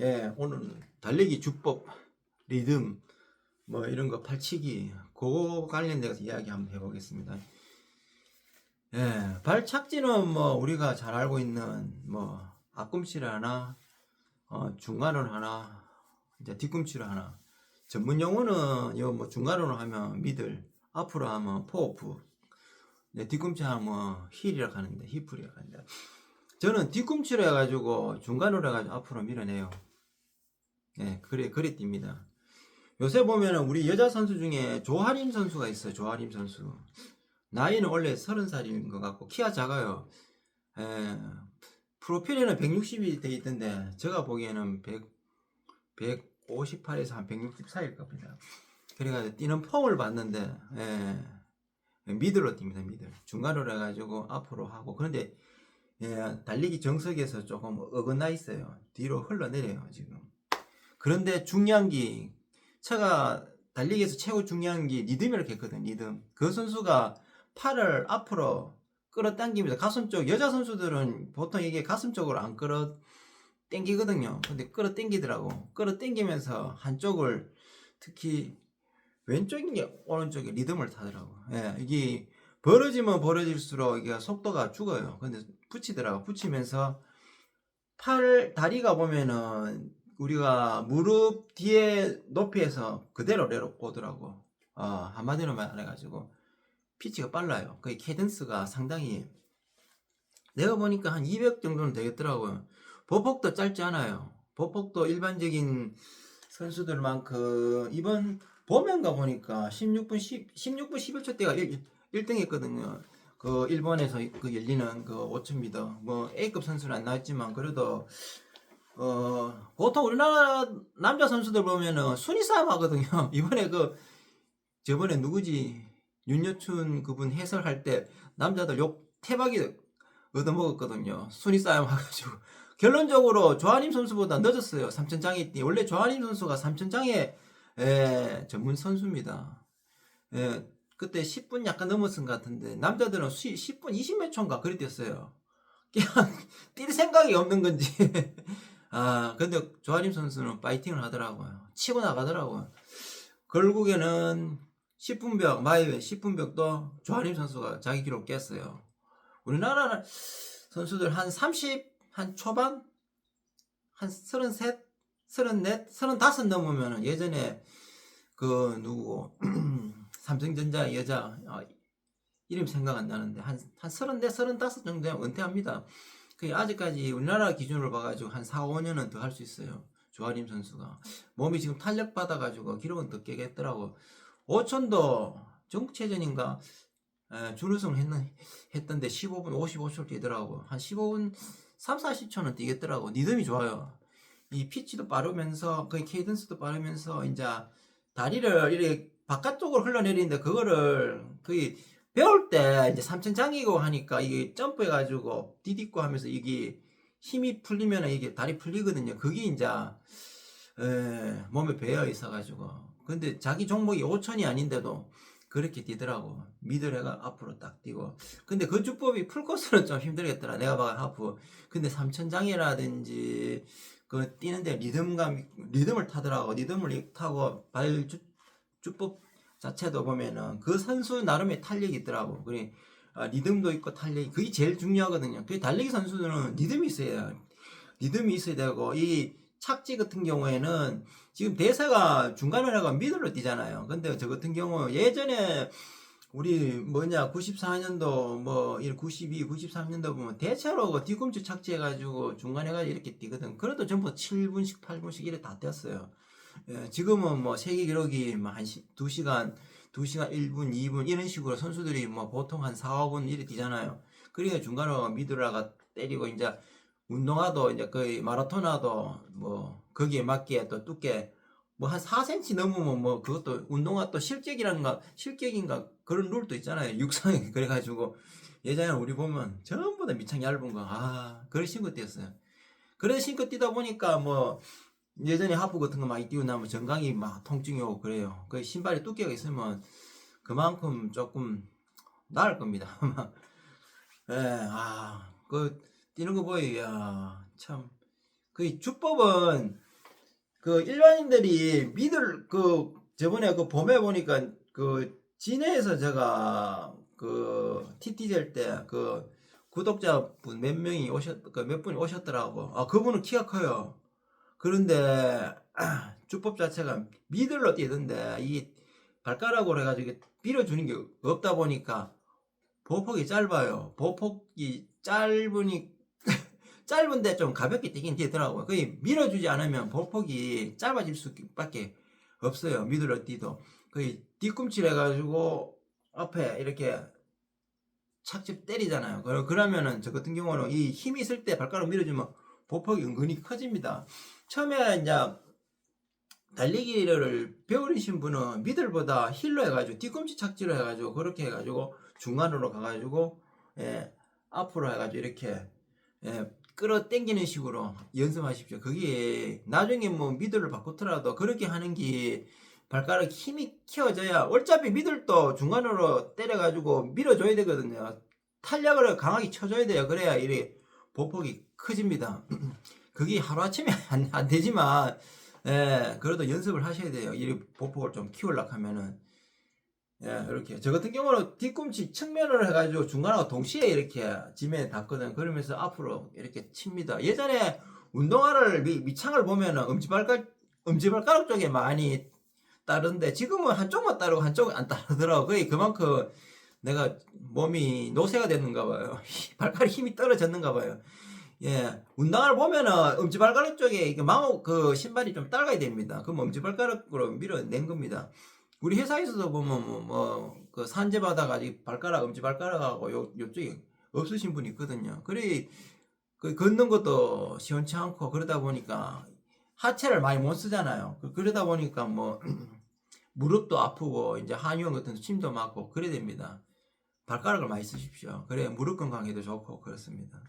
예, 오늘 달리기 주법, 리듬, 뭐 이런 거 팔치기, 그거 관련돼서 이야기 한번 해보겠습니다. 예, 발착지는 뭐 우리가 잘 알고 있는 뭐 앞꿈치를 하나, 어, 중간을 하나, 이제 뒤꿈치를 하나. 전문 용어는 요뭐 중간으로 하면 미들, 앞으로 하면 포오프, 뒤꿈치 하면 뭐 힐이라고 하는데 히플이라고 하는데 저는 뒤꿈치로 해가지고 중간으로 해가지고 앞으로 밀어내요. 예, 그래, 그래 뜁니다. 요새 보면은 우리 여자 선수 중에 조하림 선수가 있어요. 조하림 선수. 나이는 원래 30살인 것 같고, 키가 작아요. 예, 프로필에는 160이 돼 있던데, 제가 보기에는 100, 158에서 한 160 사이일 겁니다. 그래가지고 뛰는 폼을 봤는데, 예, 미들로 뜁니다, 미들. 중간으로 해가지고 앞으로 하고, 그런데, 예, 달리기 정석에서 조금 어긋나 있어요. 뒤로 흘러내려요, 지금. 그런데 중요한 게 제가 달리기에서 최고 중요한 게 리듬이라고 했거든 리듬. 그 선수가 팔을 앞으로 끌어당기면서 가슴 쪽 여자 선수들은 보통 이게 가슴 쪽으로 안 끌어 당기거든요. 근데 끌어 당기더라고. 끌어 당기면서 한쪽을 특히 왼쪽이 오른쪽에 리듬을 타더라고. 예, 이게 벌어지면 벌어질수록 이게 속도가 죽어요 근데 붙이더라고 붙이면서 팔 다리가 보면은 우리가 무릎 뒤에 높이에서 그대로 내려 오더라고. 어, 한마디로 말해가지고 피치가 빨라요. 그 케이던스가 상당히 내가 보니까 한 200 정도는 되겠더라고요. 보폭도 짧지 않아요. 보폭도 일반적인 선수들만큼 이번 봄엔가 보니까 16분 10, 16분 11초 때가 1, 1등 했거든요. 그 일본에서 그 열리는 그 5000m 뭐 A급 선수는 안 나왔지만 그래도 어, 보통 우리나라 남자 선수들 보면은 순위 싸움 하거든요. 이번에 그, 저번에 누구지? 윤여춘 그분 해설할 때 남자들 욕 태박이 얻어먹었거든요. 순위 싸움 해가지고. 결론적으로 조한임 선수보다 늦었어요. 삼천장에 뛰. 원래 조한임 선수가 삼천장에 에, 전문 선수입니다. 에, 그때 10분 약간 넘었은 것 같은데 남자들은 수, 10분 20몇 초인가 그리 뛰었어요. 그냥 뛸 생각이 없는 건지. 아, 근데 조아림 선수는 파이팅을 하더라고요. 치고 나가더라고요. 결국에는 10분벽, 마이웨 10분벽도 조아림 선수가 자기 기록 깼어요. 우리나라 선수들 한 30, 한 초반? 한 33, 34, 35 넘으면 예전에 그 누구, 삼성전자 여자, 아, 이름 생각 안 나는데 한, 한 34, 35 정도 되면 은퇴합니다. 그 아직까지 우리나라 기준으로 봐가지고 한 4, 5년은 더 할 수 있어요. 조아림 선수가. 몸이 지금 탄력 받아가지고 기록은 더 깨겠더라고. 5천도 정체전인가 준우승을 했는, 했던데 15분 55초를 뛰더라고. 한 15분 3, 40초는 뛰겠더라고. 리듬이 좋아요. 이 피치도 빠르면서, 거의 케이던스도 빠르면서, 이제 다리를 이렇게 바깥쪽으로 흘러내리는데 그거를 거의 배울 때 이제 삼천장이고 하니까 이게 점프해가지고 디딛고 하면서 이게 힘이 풀리면 이게 다리 풀리거든요. 그게 이제 에, 몸에 배어 있어가지고. 근데 자기 종목이 5천이 아닌데도 그렇게 뛰더라고. 미들해가 앞으로 딱 뛰고. 근데 그 주법이 풀코스는 좀 힘들겠더라. 내가 봐 하프. 근데 삼천장이라든지 그 뛰는데 리듬감 리듬을 타더라고. 리듬을 타고 발 주, 주법 자체도 보면은 그 선수 나름의 탄력이 있더라고. 그래 아, 리듬도 있고 탄력이 그게 제일 중요하거든요. 그 달리기 선수들은 리듬이 있어야. 리듬이 있어야 되고 이 착지 같은 경우에는 지금 대사가 중간을 하고 미들로 뛰잖아요. 근데 저 같은 경우 예전에 우리 뭐냐 94년도 뭐 92, 93년도 보면 대체로 그 뒤꿈치 착지해가지고 중간에 가지고 이렇게 뛰거든. 그래도 전부 7분씩 8분씩 이래 다 뛰었어요. 예, 지금은 뭐 세계 기록이 뭐한 2시간, 2시간 1분, 2분 이런 식으로 선수들이 뭐 보통 한 4, 5분 이렇게 뛰잖아요. 그러니까 중간으로 미들라가 때리고 이제 운동화도 이제 거의 마라토나도 뭐 거기에 맞게 또 두께 뭐 한 4cm 넘으면 뭐 그것도 운동화 또 실격이란가 실격인가 그런 룰도 있잖아요. 육상에 그래가지고 예전에 우리 보면 전부 다 미창 얇은 거 아 그래 신고 뛰었어요. 그래 신고 뛰다 보니까 뭐 예전에 하프 같은 거 많이 뛰고 나면 정강이 막 통증이 오고 그래요. 그 신발에 두께가 있으면 그만큼 조금 나을 겁니다. 예, 아, 그 뛰는 거 보여, 야, 참. 그 주법은 그 일반인들이 믿을 그 저번에 그 봄에 보니까 그 진해에서 제가 그 TT 될 때 그 구독자분 몇 명이 오셨 그 몇 분이 오셨더라고. 아 그분은 키가 커요. 그런데 아, 주법 자체가 미들로 뛰던데 이 발가락으로 해가지고 밀어주는 게 없다 보니까 보폭이 짧아요. 보폭이 짧으니 짧은데 좀 가볍게 뛰긴 뛰더라고요. 거의 밀어주지 않으면 보폭이 짧아질 수밖에 없어요. 미들로 뛰도 거의 뒤꿈치를 해가지고 앞에 이렇게 착즙 때리잖아요. 그러- 그러면은 저 같은 경우는 이 힘이 있을 때 발가락 밀어주면 보폭이 은근히 커집니다. 처음에 이제 달리기를 배우신 분은 미들보다 힐로 해가지고 뒤꿈치 착지로 해가지고 그렇게 해가지고 중간으로 가가지고 예, 앞으로 해가지고 이렇게 예, 끌어 당기는 식으로 연습하십시오. 그게 나중에 뭐 미들을 바꾸더라도 그렇게 하는 게 발가락 힘이 키워져야 어차피 미들도 중간으로 때려가지고 밀어줘야 되거든요. 탄력을 강하게 쳐줘야 돼요. 그래야 이 보폭이 커집니다. 그게 하루아침에 안, 안 되지만 예, 그래도 연습을 하셔야 돼요. 이 보폭을 좀 키우려고 하면은. 예, 이렇게. 저 같은 경우는 뒤꿈치 측면으로 해가지고 중간하고 동시에 이렇게 지면에 닿거든. 그러면서 앞으로 이렇게 칩니다. 예전에 운동화를, 미, 밑창을 보면은 엄지발가락, 엄지발가락 쪽에 많이 따르는데 지금은 한쪽만 따르고 한쪽은 안 따르더라고. 거의 그만큼 내가 몸이 노쇠가 됐는가 봐요. 발가락 힘이 떨어졌는가 봐요. 예, 운동화를 보면은 엄지발가락 쪽에 망호 그 신발이 좀 딸가야 됩니다. 그럼 엄지발가락으로 밀어낸 겁니다. 우리 회사에서도 보면 뭐, 뭐, 그 산재 받아가지고 발가락, 엄지발가락하고 요, 요쪽에 없으신 분이 있거든요. 그래, 그 걷는 것도 시원치 않고 그러다 보니까 하체를 많이 못 쓰잖아요. 그- 그러다 보니까 뭐, 무릎도 아프고, 이제 한의원 같은 데 침도 맞고, 그래야 됩니다. 발가락을 많이 쓰십시오. 그래, 무릎 건강에도 좋고, 그렇습니다.